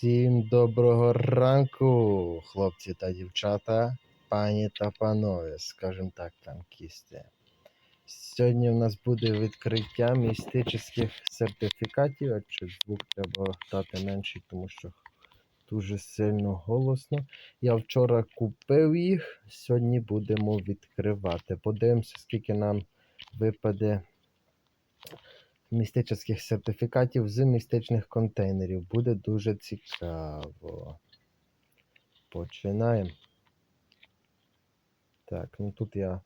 Всім доброго ранку, хлопці та дівчата, пані та панове, скажімо так, танкісти. Сьогодні у нас буде відкриття містичних сертифікатів, а чи звук треба дати менший, тому що дуже сильно голосно. Я вчора купив їх, сьогодні будемо відкривати. Подивимося, скільки нам випаде містичних сертифікатів з містичних контейнерів. Буде дуже цікаво. Починаємо. Так, ну тут я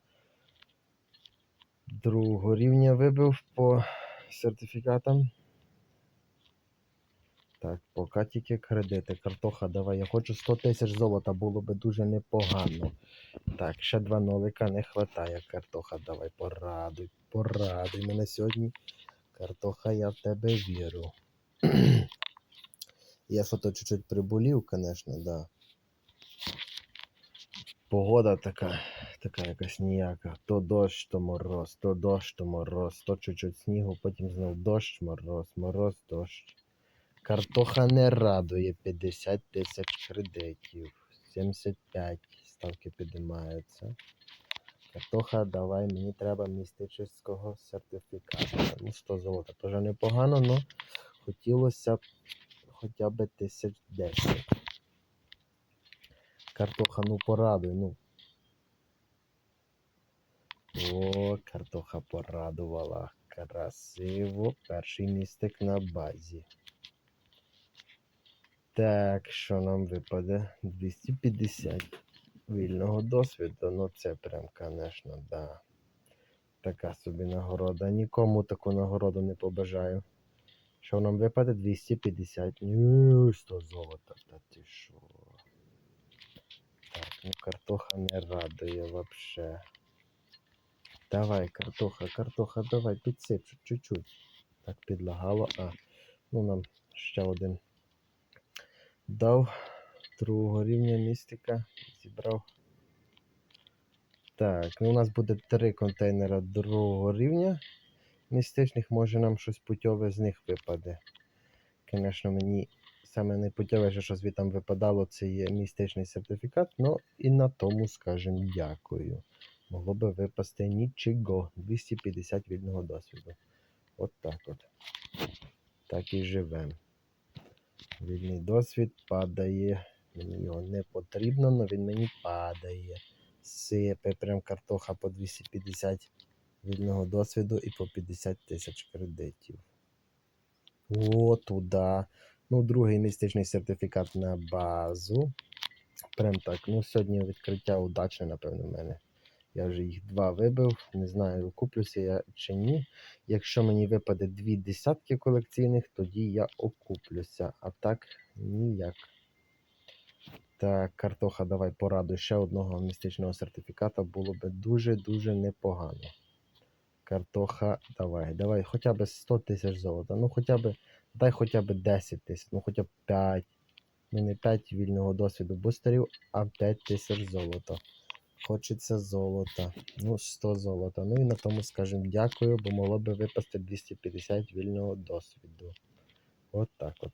другого рівня вибив по сертифікатам. Так, поки тільки кредити. Картоха, давай. Я хочу 100 тисяч золота, було би дуже непогано. Так, ще два нолика не вистачає. Картоха, давай, порадуй, порадуй мене сьогодні. Картоха, я в тебе вірю. я що то чуть-чуть приболів, звісно, да. Погода така, така якась ніяка. То дощ, то мороз, то дощ, то мороз, то чуть-чуть снігу, потім знов дощ, мороз, мороз, дощ. Картоха не радує 50 тисяч кредитів. 75 ставки піднімаються. Картоха, давай, мені треба містичного сертифіката. Ну, 100 золота. Теж непогано, але хотілося б хоча б 1010. Картоха, ну порадуй, ну. О, картоха порадувала. Красиво. Перший містик на базі. Так, що нам випаде? 250 вільного досвіду. Ну це прям, звісно, да. Така собі нагорода. Нікому таку нагороду не побажаю. Що нам випаде? 250. Ні, 100 золота. Та ти що? Так, ну картоха не радує вообще. Давай, картоха, картоха, давай, підсип чуть-чуть. Так, підлагало. А, ну нам ще один дав другого рівня містика. Зібрав. Так, ну у нас буде три контейнера другого рівня містичних, може нам щось путьове з них випаде. Звісно, мені саме найпутьове, що звідти випадало, це є містичний сертифікат, ну і на тому скажемо дякую. Могло би випасти нічого. 250 вільного досвіду. От так от. Так і живемо. Вільний досвід падає. Мені його не потрібно, але він мені падає. Сипе прям картоха по 250 вільного досвіду і по 50 тисяч кредитів. О, туди. Ну, другий містичний сертифікат на базу. Прям так. Ну, сьогодні відкриття удачне, напевно, в мене. Я вже їх два вибив. Не знаю, окуплюся я чи ні. Якщо мені випаде дві десятки колекційних, тоді я окуплюся. А так ніяк. Так, картоха, давай порадуй ще одного містичного сертифіката було би дуже-дуже непогано. Картоха, давай, давай, хоча б 100 тисяч золота. Ну, хоча б, дай хоча б 10 тисяч, ну хоча б 5. Ну, не 5 вільного досвіду бустерів, а 5 тисяч золота. Хочеться золота. Ну, 100 золота. Ну і на тому скажемо дякую, бо могло би випасти 250 вільного досвіду. От так от.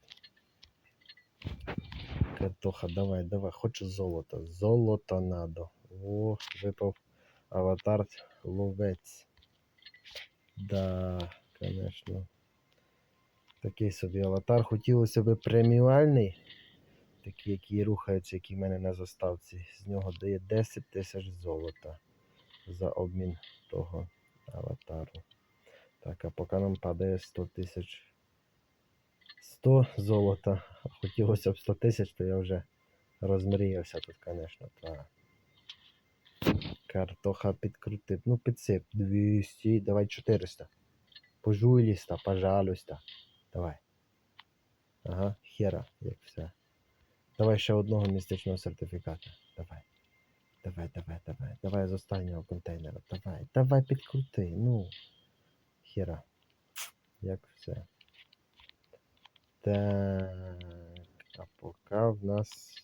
Картоха, давай, давай, хочу золото. Золото надо. О, випав аватар ловець. Да, конечно. Такий собі аватар. Хотілося б преміальний. Такий, який рухається, який в мене на заставці. З нього дає 10 тисяч золота за обмін того аватару. Так, а поки нам падає 100 тисяч 100 золота. Хотілося б 100 тисяч, то я вже розмріявся тут, звісно. Картоха підкрутив. Ну, підсип. 200, давай 400. Пожуйліста, пожалуйста. Давай. Ага, хера, як все. Давай ще одного містичного сертифіката. Давай. Давай, давай, давай. Давай з останнього контейнера. Давай. Давай підкрути. Ну. Хера. Як все. Так. А поки в нас.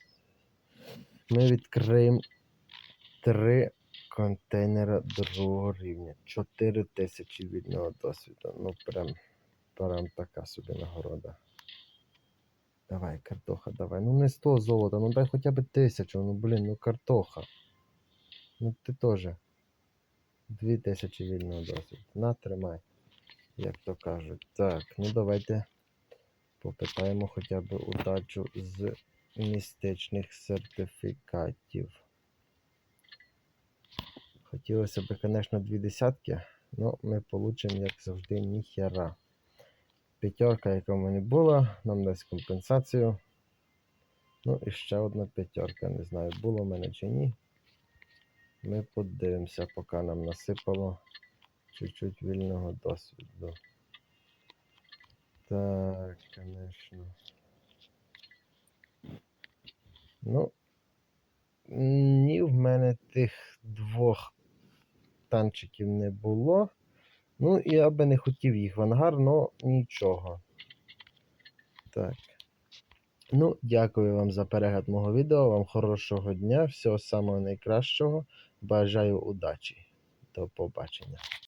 Ми відкриємо три контейнера другого рівня. 4 тисячі вільного досвіду. Ну прям, прям така собі нагорода. Давай, картоха, давай. Ну не 100 золота, ну дай хоча б тисячу. Ну блін, ну картоха. Ну ти теж. Дві тисячі вільного досвіду. На, тримай. Як то кажуть. Так, ну давайте попитаємо хоча б удачу з містичних сертифікатів. Хотілося б, звісно, дві десятки, але ми получимо, як завжди, ніхера. П'ятерка, яка в мене була, нам дасть компенсацію. Ну і ще одна п'ятерка. Не знаю, було в мене чи ні. Ми подивимося, поки нам насипало чуть-чуть вільного досвіду. Так, звісно. Ну, ні, в мене тих двох танчиків не було. Ну, я би не хотів їх в ангар, але нічого. Так. Ну, дякую вам за перегляд мого відео. Вам хорошого дня, всього самого найкращого. Бажаю удачі. До побачення.